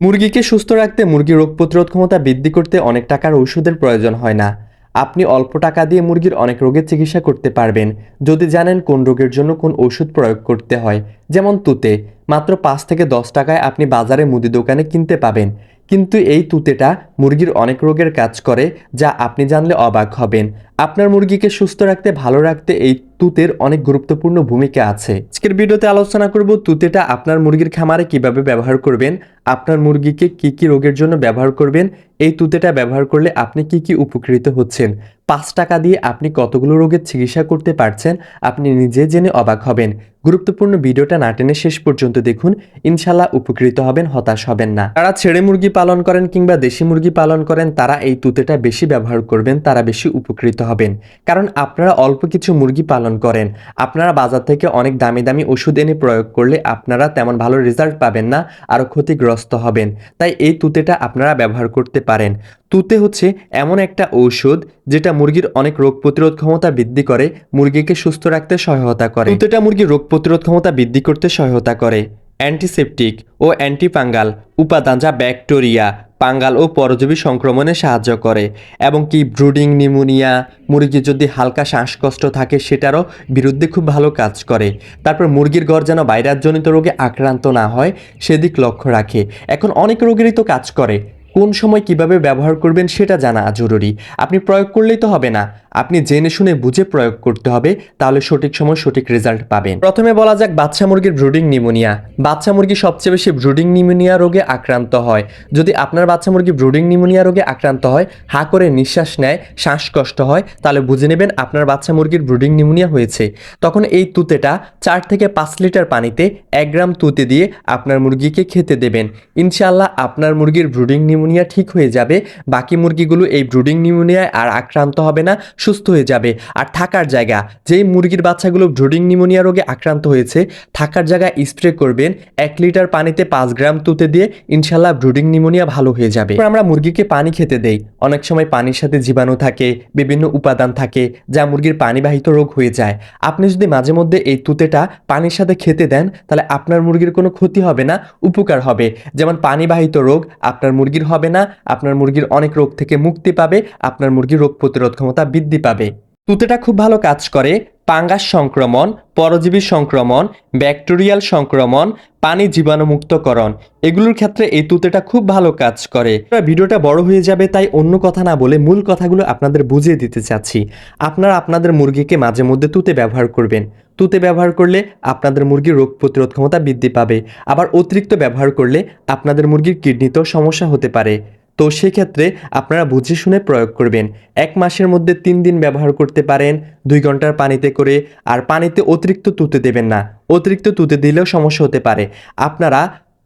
মুরগিকে সুস্থ রাখতে মুরগির রোগ প্রতিরোধ ক্ষমতা বৃদ্ধি করতে অনেক টাকার ঔষধের প্রয়োজন হয় না। আপনি অল্প টাকা দিয়ে মুরগির অনেক রোগের চিকিৎসা করতে পারবেন। যদি জানেন কোন রোগের জন্য কোন ওষুধ প্রয়োগ করতে হয়, যেমন তুতে, মাত্র পাঁচ থেকে দশ টাকায় আপনি বাজারে মুদি দোকানে কিনতে পাবেন। কিন্তু এই তুতেটা মুরগির অনেক রোগের কাজ করে, যা আপনি জানলে অবাক হবেন। আপনার মুরগিকে সুস্থ রাখতে, ভালো রাখতে এই তুতের অনেক গুরুত্বপূর্ণ ভূমিকা আছে। আজকের ভিডিওতে আলোচনা করব তুতেটা আপনার মুরগির খামারে কীভাবে ব্যবহার করবেন আপনার মুরগিকে কি কি রোগের জন্য ব্যবহার করবেন? এই তুতেটা ব্যবহার করলে আপনি কি কি উপকৃত হচ্ছেন? পাঁচ টাকা দিয়ে আপনি কতগুলো রোগের চিকিৎসা করতে পারছেন? আপনি নিজে জেনে অবাক হবেন। গুরুত্বপূর্ণ ভিডিওটা না টেনে শেষ পর্যন্ত দেখুন। ইনশাল্লাহ উপকৃত হবেন, হতাশ হবেন না। তারা ছেড়ে মুরগি পালন করেন কিংবা দেশি মুরগি পালন করেন, তারা এই তুতেটা বেশি ব্যবহার করবেন, তারা বেশি উপকৃত হবেন। কারণ আপনারা অল্প কিছু মুরগি পালন করেন। আপনারা বাজার থেকে অনেক দামি দামি ওষুধ এনে প্রয়োগ করলে আপনারা তেমন ভালো রেজাল্ট পাবেন না। আরও ক্ষতিগ্রস্ত হবেন। তাই এই তুতেটা আপনারা ব্যবহার করতে পারেন। তুতে হচ্ছে এমন একটা ঔষধ যেটা মুরগির অনেক রোগ প্রতিরোধ ক্ষমতা বৃদ্ধি করে, মুরগিকে সুস্থ রাখতে সহায়তা করে। তুতেটা মুরগির রোগ প্রতিরোধ ক্ষমতা বৃদ্ধি করতে সহায়তা করে। অ্যান্টিসেপটিক ও অ্যান্টিফাঙ্গাল উপাদান যা ব্যাকটেরিয়া পাঙ্গাল ও পরজীবী সংক্রমণে সাহায্য করে এবং কি ব্রুডিং নিউমোনিয়া মুরগির যদি হালকা শ্বাসকষ্ট থাকে সেটারও বিরুদ্ধে খুব ভালো কাজ করে। তারপর মুরগির ঘর যেন ভাইরাসজনিত রোগে আক্রান্ত না হয়, সেদিক লক্ষ্য রাখে। এখন অনেক রোগেরই তো কাজ করে। কোন সময় কীভাবে ব্যবহার করবেন সেটা জানা জরুরি। আপনি প্রয়োগ করলেই তো হবে না। আপনি জেনে শুনে বুঝে প্রয়োগ করতে হবে, তাহলে সঠিক সময় সঠিক রেজাল্ট পাবেন। প্রথমে বলা যাক বাচ্চা মুরগির ব্রুডিং নিমোনিয়া বাচ্চা মুরগি সবচেয়ে বেশি ব্রুডিং নিমোনিয়া রোগে আক্রান্ত হয়। যদি আপনার বাচ্চা মুরগি ব্রুডিং নিমোনিয়া রোগে আক্রান্ত হয়, হা করে নিঃশ্বাস নেয়, শ্বাসকষ্ট হয়, তাহলে বুঝে নেবেন আপনার বাচ্চা মুরগির ব্রুডিং নিমোনিয়া হয়েছে। তখন এই তুতেটা চার থেকে পাঁচ লিটার পানিতে এক গ্রাম তুতে দিয়ে আপনার মুরগিকে খেতে দেবেন। ইনশাআল্লাহ আপনার মুরগির ব্রুডিং নিমোনিয়া ঠিক হয়ে যাবে, বাকি মুরগিগুলো এই ব্রুডিং নিউমোনিয়ায় আর আক্রান্ত হবে না সুস্থ হয়ে যাবে। আর থাকার জায়গা, যেই মুরগির বাচ্চাগুলো ব্রুডিং নিমোনিয়া রোগে আক্রান্ত হয়েছে, থাকার জায়গায় স্প্রে করবেন, এক লিটার পানিতে পাঁচ গ্রাম তুতে দিয়ে ইনশাল্লাহ ব্রুডিং নিমোনিয়া ভালো হয়ে যাবে। আমরা মুরগিকে পানি খেতে দেই। অনেক সময় পানির সাথে জীবাণু থাকে, বিভিন্ন উপাদান থাকে, যা মুরগির পানিবাহিত রোগ হয়ে যায়। আপনি যদি মাঝে মধ্যে এই তুতেটা পানির সাথে খেতে দেন, তাহলে আপনার মুরগির কোনো ক্ষতি হবে না, উপকার হবে। যেমন পানিবাহিত রোগ, আপনার মুরগির হবে না, আপনার মুরগির অনেক রোগ থেকে মুক্তি পাবে, আপনার মুরগির রোগ প্রতিরোধ ক্ষমতা বৃদ্ধি পাবে। তুতেটা খুব ভালো কাজ করে। পাঙ্গাস সংক্রমণ, পরজীবী সংক্রমণ, ব্যাকটেরিয়াল সংক্রমণ, পানি জীবাণুমুক্তকরণ, এগুলোর ক্ষেত্রে এই তুতেটা খুব ভালো কাজ করে। ভিডিওটা বড় হয়ে যাবে, তাই অন্য কথা না বলে মূল কথাগুলো আপনাদের বুঝিয়ে দিতে চাচ্ছি। আপনারা আপনাদের মুরগিকে মাঝে মধ্যে তুতে ব্যবহার করবেন। তুতে ব্যবহার করলে আপনাদের মুরগির রোগ প্রতিরোধ ক্ষমতা বৃদ্ধি পাবে। আবার অতিরিক্ত ব্যবহার করলে আপনাদের মুরগির কিডনিতেও সমস্যা হতে পারে। তো সেক্ষেত্রে আপনারা বুঝে শুনে প্রয়োগ করবেন। এক মাসের মধ্যে তিন দিন ব্যবহার করতে পারেন, দুই ঘণ্টার পানিতে করে, আর পানিতে অতিরিক্ত তুতে দেবেন না। অতিরিক্ত তুতে দিলেও সমস্যা হতে পারে। আপনারা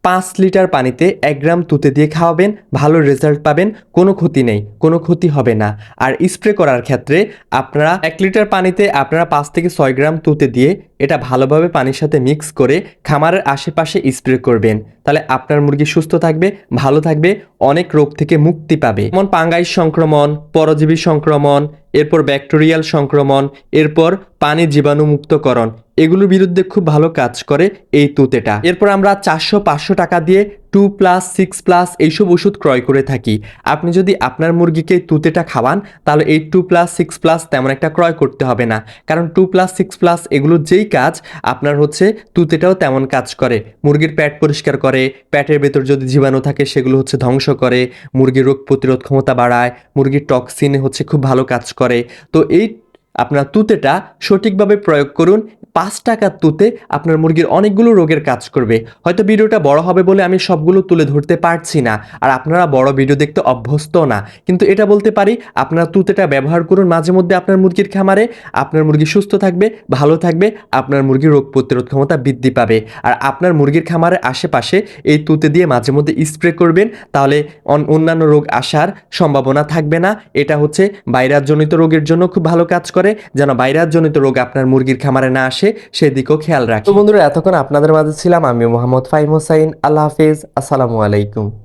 পাঁচ লিটার পানিতে এক গ্রাম তুতে দিয়ে খাওয়াবেন, ভালো রেজাল্ট পাবেন, কোনো ক্ষতি নেই, কোনো ক্ষতি হবে না। আর স্প্রে করার ক্ষেত্রে আপনারা এক লিটার পানিতে আপনারা পাঁচ থেকে ছয় গ্রাম তুতে দিয়ে এটা ভালোভাবে পানির সাথে মিক্স করে খামারের আশেপাশে স্প্রে করবেন। তাহলে আপনার মুরগি সুস্থ থাকবে, ভালো থাকবে, অনেক রোগ থেকে মুক্তি পাবে। যেমন পাঙ্গাইস সংক্রমণ, পরজীবী সংক্রমণ, এরপর ব্যাকটেরিয়াল সংক্রমণ, এরপর পানি জীবাণুমুক্তকরণ। এগুলোর বিরুদ্ধে খুব ভালো কাজ করে এই তুতেটা। এরপর আমরা চারশো পাঁচশো টাকা দিয়ে টু প্লাস, সিক্স প্লাস এইসব ওষুধ ক্রয় করে থাকি। আপনি যদি আপনার মুরগিকে তুতেটা খাওয়ান, তাহলে এই টু প্লাস, সিক্স প্লাস তেমন একটা ক্রয় করতে হবে না। কারণ টু প্লাস, সিক্স প্লাস এগুলোর যেই কাজ, আপনার হচ্ছে তুতেটাও তেমন কাজ করে। মুরগির প্যাট পরিষ্কার করে প্যাটের ভেতর যদি জীবাণু থাকে, সেগুলো হচ্ছে ধ্বংস করে, মুরগির রোগ প্রতিরোধ ক্ষমতা বাড়ায়, মুরগির টক্সিন হচ্ছে খুব ভালো কাজ করে। তো এই আপনার তুতেটা সঠিকভাবে প্রয়োগ করুন। পাঁচ টাকার তুতে আপনার মুরগির অনেকগুলো রোগের কাজ করবে। হয়তো ভিডিওটা বড় হবে বলে আমি সবগুলো তুলে ধরতে পারছি না। আর আপনারা বড় ভিডিও দেখতে অভ্যস্ত না। কিন্তু এটা বলতে পারি, আপনার তুতেটা ব্যবহার করুন মাঝে মধ্যে আপনার মুরগির খামারে। আপনার মুরগি সুস্থ থাকবে, ভালো থাকবে, আপনার মুরগির রোগ প্রতিরোধ ক্ষমতা বৃদ্ধি পাবে। আর আপনার মুরগির খামারের আশেপাশে এই তুতে দিয়ে মাঝে মধ্যে স্প্রে করবেন, তাহলে অন- অন্যান্য রোগ আসার সম্ভাবনা থাকবে না। এটা হচ্ছে ভাইরাসজনিত রোগের জন্য খুব ভালো কাজ করে যেন জনিত রোগ আপনার মুরগির খামারে না আসে, সেদিকেও খেয়াল রাখি। বন্ধুরা, এতক্ষণ আপনাদের মাঝে ছিলাম আমি মোহাম্মদ ফাইম হোসাইন। আল্লাহ হাফিজ, আসসালামু আলাইকুম।